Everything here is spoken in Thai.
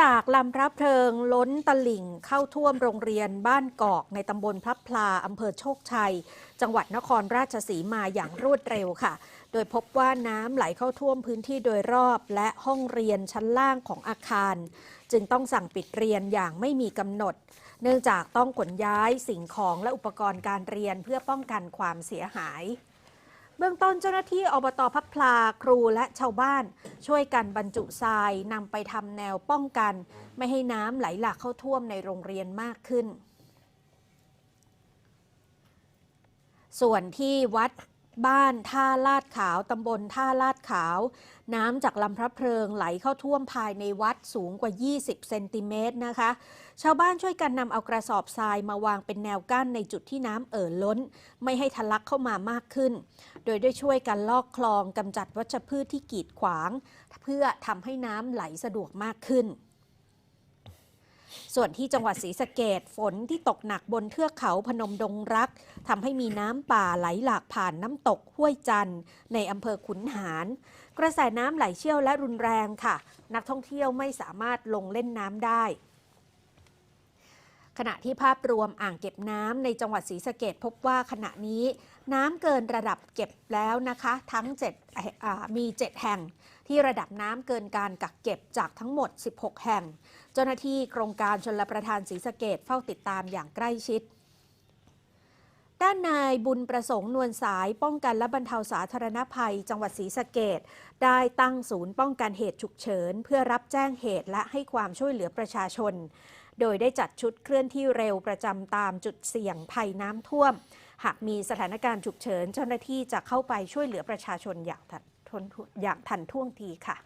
จากลำพระเพลิงล้นตลิ่งเข้าท่วมโรงเรียนบ้านกอกในตำบลพลับพลาอำเภอโชคชัย จังหวัดนครราชสีมาอย่างรวดเร็วค่ะ โดยพบว่าน้ำไหลเข้าท่วมพื้นที่โดยรอบและห้องเรียนชั้นล่างของอาคาร จึงต้องสั่งปิดเรียนอย่างไม่มีกำหนด เนื่องจากต้องขนย้ายสิ่งของและอุปกรณ์การเรียนเพื่อป้องกันความเสียหาย เบื้องต้นเจ้าหน้าที่อบตพับพลาครูและชาวบ้าน ช่วยกันบรรจุทรายนำไปทำแนวป้องกัน ไม่ให้น้ำไหลหลากเข้าท่วมในโรงเรียนมากขึ้น ส่วนที่วัด บ้านท่าลาดขาวตำบลท่าลาดขาว น้ำจากลำพระเพลิงไหลเข้าท่วมภายในวัดสูงกว่า 20 เซนติเมตรนะคะ ชาวบ้านช่วยกันนำเอากระสอบทรายมาวางเป็นแนวกั้นในจุดที่น้ำเอ่อล้น ไม่ให้ทะลักเข้ามามากขึ้น โดยได้ช่วยกันลอกคลองกำจัดวัชพืชที่กีดขวาง เพื่อทำให้น้ำไหลสะดวกมากขึ้น ส่วนที่จังหวัดศรีสะเกดฝนที่ตกหนักบนเทือกเขาพนมดงรักทำให้มีน้ำป่าไหลหลากผ่านน้ำตกห้วยจันในอำเภอขุนหาร กระแสน้ำไหลเชี่ยวและรุนแรงค่ะ นักท่องเที่ยวไม่สามารถลงเล่นน้ำได้ ขณะที่ภาพรวมอ่างเก็บน้ำในจังหวัดศรีสะเกดพบว่าขณะนี้น้ำเกินระดับเก็บแล้วนะคะ ทั้ง7มี 7 แห่ง ที่ระดับน้ำเกินการกักเก็บจากทั้งหมด 16 แห่ง เจ้าหน้าที่โครงการชนลประทานศรีสะเกดเฝ้าติดตามอย่างใกล้ชิด ด้านนายบุญประสงค์นวลสายป้องกันและบรรเทาสาธารณภัย จังหวัดศรีสะเกดได้ตั้งศูนย์ป้องกันเหตุฉุกเฉิน เพื่อรับแจ้งเหตุและให้ความช่วยเหลือประชาชน โดยได้จัดชุดเคลื่อนที่เร็วประจำตามจุดเสี่ยงภัยน้ำท่วม หากมีสถานการณ์ฉุกเฉิน เจ้าหน้าที่จะเข้าไปช่วยเหลือประชาชนอย่างทันท่วงทีค่ะ